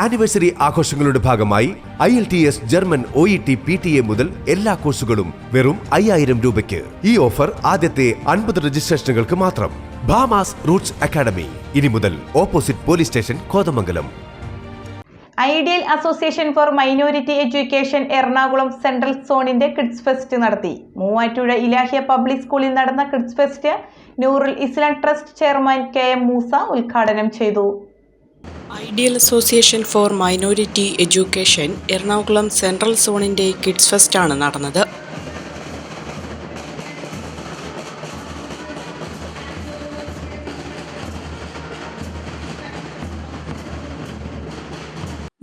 Anniversary ആഘോഷങ്ങളുടെ ഭാഗമായി I L T S German O E T P T A മുതൽ എല്ലാ കോഴ്സുകളും വെറും അയ്യായിരം രൂപയ്ക്ക്. ഈ ഓഫർ ആദ്യത്തെ അൻപത് രജിസ്ട്രേഷനുകൾക്ക് മാത്രം. Bhamas roots academy. ഇനി മുതൽ opposite police station Kothamangalam. Ideal association for minority education Ernakulam central സോണിന്റെ കിഡ്സ് ഫെസ്റ്റ് നടത്തി. മൂവാറ്റുഴ ഇലാഹിയ പബ്ലിക് സ്കൂളിൽ നടന്ന kids fest Noorul Islam trust chairman K M Moosa ഉദ്ഘാടനം ചെയ്തു. Ideal association for minority education Ernakulam central സോണിന്റെ kids ഫെസ്റ്റാണ് നടന്നത്.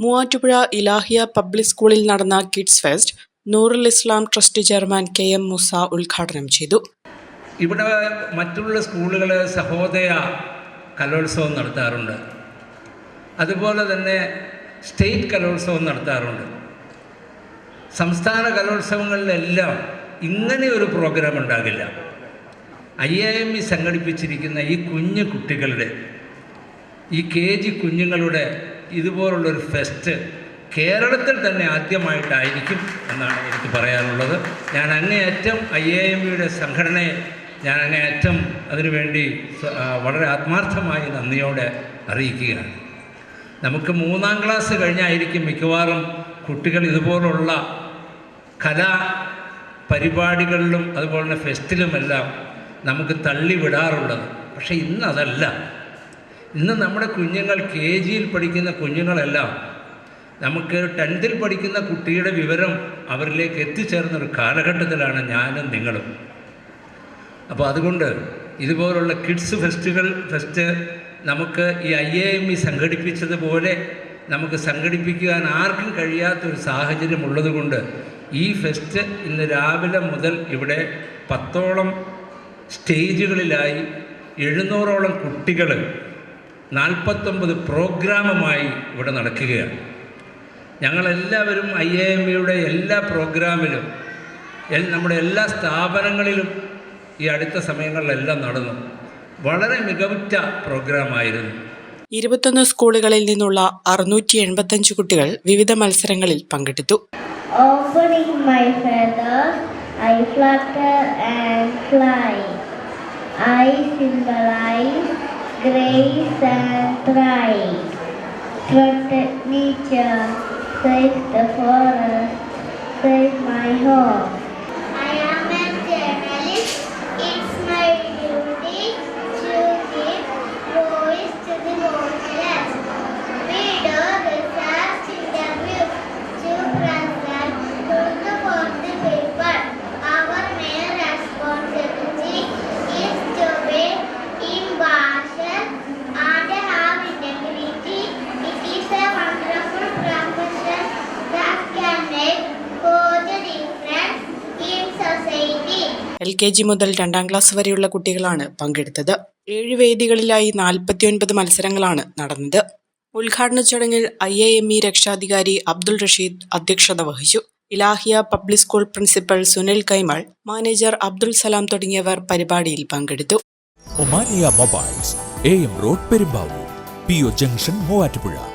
Muvattupuzha Ilahiya public സ്കൂളിൽ നടന്ന kids fest Noorul Islam trust chairman K M Musa ഉദ്ഘാടനം ചെയ്തു. ഇവിടെ മറ്റുള്ള സ്കൂളുകൾ സഹോദയ കലോത്സവം നടത്താറുണ്ട്. അതുപോലെ തന്നെ സ്റ്റേറ്റ് കലോത്സവം നടത്താറുണ്ട്. സംസ്ഥാന കലോത്സവങ്ങളിലെല്ലാം ഇങ്ങനെ ഒരു പ്രോഗ്രാം ഉണ്ടാകില്ല. ഐ എ എം ഇ സംഘടിപ്പിച്ചിരിക്കുന്ന ഈ കുഞ്ഞു കുട്ടികളുടെ ഈ കെ ജി കുഞ്ഞുങ്ങളുടെ ഇതുപോലുള്ളൊരു ഫെസ്റ്റ് കേരളത്തിൽ തന്നെ ആദ്യമായിട്ടായിരിക്കും എന്നാണ് എനിക്ക് പറയാനുള്ളത്. ഞാൻ അങ്ങേയറ്റം ഐ എ എം ഇയുടെ സംഘടനയെ ഞാൻ അങ്ങേയറ്റം അതിനുവേണ്ടി വളരെ ആത്മാർത്ഥമായി നന്ദിയോടെ അറിയിക്കുകയാണ്. നമുക്ക് മൂന്നാം ക്ലാസ് കഴിഞ്ഞായിരിക്കും മിക്കവാറും കുട്ടികൾ ഇതുപോലുള്ള കലാ പരിപാടികളിലും അതുപോലെ തന്നെ ഫെസ്റ്റിലുമെല്ലാം നമുക്ക് തള്ളിവിടാറുള്ളത് പക്ഷേ ഇന്ന് അതല്ല ഇന്ന് നമ്മുടെ കുഞ്ഞുങ്ങൾ കെ ജിയിൽ പഠിക്കുന്ന കുഞ്ഞുങ്ങളെല്ലാം നമുക്ക് ടെൻത്തിൽ പഠിക്കുന്ന കുട്ടിയുടെ വിവരം അവരിലേക്ക് എത്തിച്ചേർന്ന ഒരു കാലഘട്ടത്തിലാണ് ഞാനും നിങ്ങളും. അപ്പോൾ അതുകൊണ്ട് ഇതുപോലുള്ള കിഡ്സ് ഫെസ്റ്റുകൾ ഫെസ്റ്റ് നമുക്ക് ഈ ഐ എ എം ഇ സംഘടിപ്പിച്ചതുപോലെ നമുക്ക് സംഘടിപ്പിക്കുവാൻ ആർക്കും കഴിയാത്തൊരു സാഹചര്യം ഉള്ളതുകൊണ്ട് ഈ ഫെസ്റ്റ് ഇന്ന് രാവിലെ മുതൽ ഇവിടെ പത്തോളം സ്റ്റേജുകളിലായി എഴുന്നൂറോളം കുട്ടികൾ നാൽപ്പത്തൊമ്പത് പ്രോഗ്രാമുമായി ഇവിടെ നടക്കുകയാണ്. ഞങ്ങളെല്ലാവരും ഐ എ എം ഇയുടെ എല്ലാ പ്രോഗ്രാമിലും നമ്മുടെ എല്ലാ സ്ഥാപനങ്ങളിലും ഈ അടുത്ത സമയങ്ങളിലെല്ലാം നടന്നു. വളരെ മികവുറ്റ പ്രോഗ്രാമായിരുന്നു. ഇരുപത്തൊന്ന് സ്കൂളുകളിൽ നിന്നുള്ള അറുന്നൂറ്റി എൺപത്തഞ്ച് കുട്ടികൾ വിവിധ മത്സരങ്ങളിൽ പങ്കെടുത്തു. Protect nature, save the forest. K G മുതൽ രണ്ടാം ക്ലാസ് വരെയുള്ള കുട്ടികളാണ് പങ്കെടുത്തത്. ഏഴ് വേദികളിലായി നാൽപ്പത്തിയൊൻപത് മത്സരങ്ങളാണ് നടന്നത്. ഉദ്ഘാടന ചടങ്ങിൽ ഐ എ എം ഇ രക്ഷാധികാരി അബ്ദുൾ റഷീദ് അധ്യക്ഷത വഹിച്ചു. Ilahiya public school principal Sunil Kaimal manager Abdul Salam തുടങ്ങിയവർ പരിപാടിയിൽ പങ്കെടുത്തു. Omania mobiles A M road Perumbavoor P O junction Muvattupuzha.